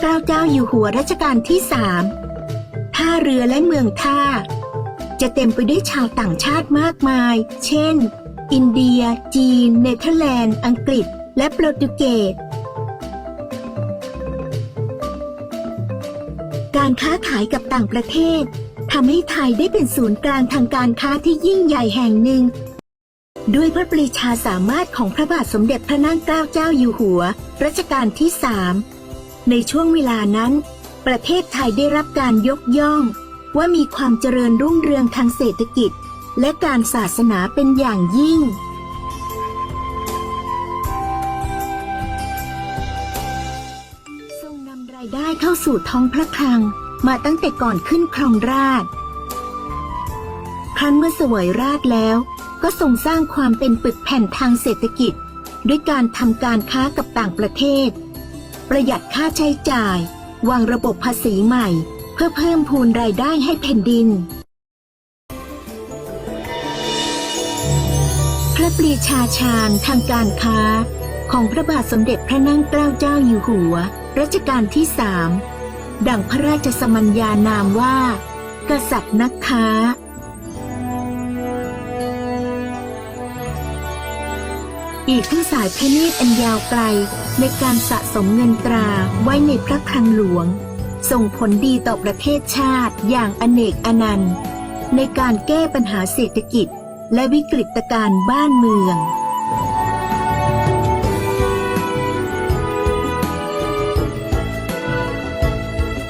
เกล้าเจ้าอยู่หัวรัชกาลที่สามท่าเรือและเมืองท่า จะเต็มไปด้วยชาวต่างชาติมากมาย เช่น อินเดีย จีน เนเธอร์แลนด์ อังกฤษ และโปรตุเกส การค้าขายกับต่างประเทศทำให้ไทยได้เป็นศูนย์กลางทางการค้าที่ยิ่งใหญ่แห่งหนึ่ง ด้วยพระปรีชาสามารถของพระบาทสมเด็จพระนั่งเกล้าเจ้าอยู่หัว รัชกาลที่สาม ในช่วงเวลานั้น ประเทศไทยได้รับการยกย่อง ว่ามีความเจริญรุ่งเรืองทางเศรษฐกิจ และการศาสนาเป็นอย่างยิ่งทรงนำรายได้เข้าสู่ท้องพระคลังมาตั้งแต่ก่อนขึ้นครองราชครั้นเมื่อเสวยราชแล้วก็ทรงสร้างความเป็นปึกแผ่นทางเศรษฐกิจ ด้วยการทำการค้ากับต่างประเทศ ประหยัดค่าใช้จ่าย วางระบบภาษีใหม่ เพื่อเพิ่มพูนรายได้ให้แผ่นดิน พระปรีชาชาญทางการค้า ของพระบาทสมเด็จพระนั่งเกล้าเจ้าอยู่หัว รัชกาลที่สามดั่งพระราชสมัญญานามว่า กษัตริย์นักค้า อีกทั้งสายพระเนตรอันยาวไกลในการสะสมเงินตราไว้ในพระคลังหลวง ส่งผลดีต่อประเทศชาติอย่างอเนกอนันต์ ในการแก้ปัญหาเศรษฐกิจและวิกฤตการณ์บ้านเมือง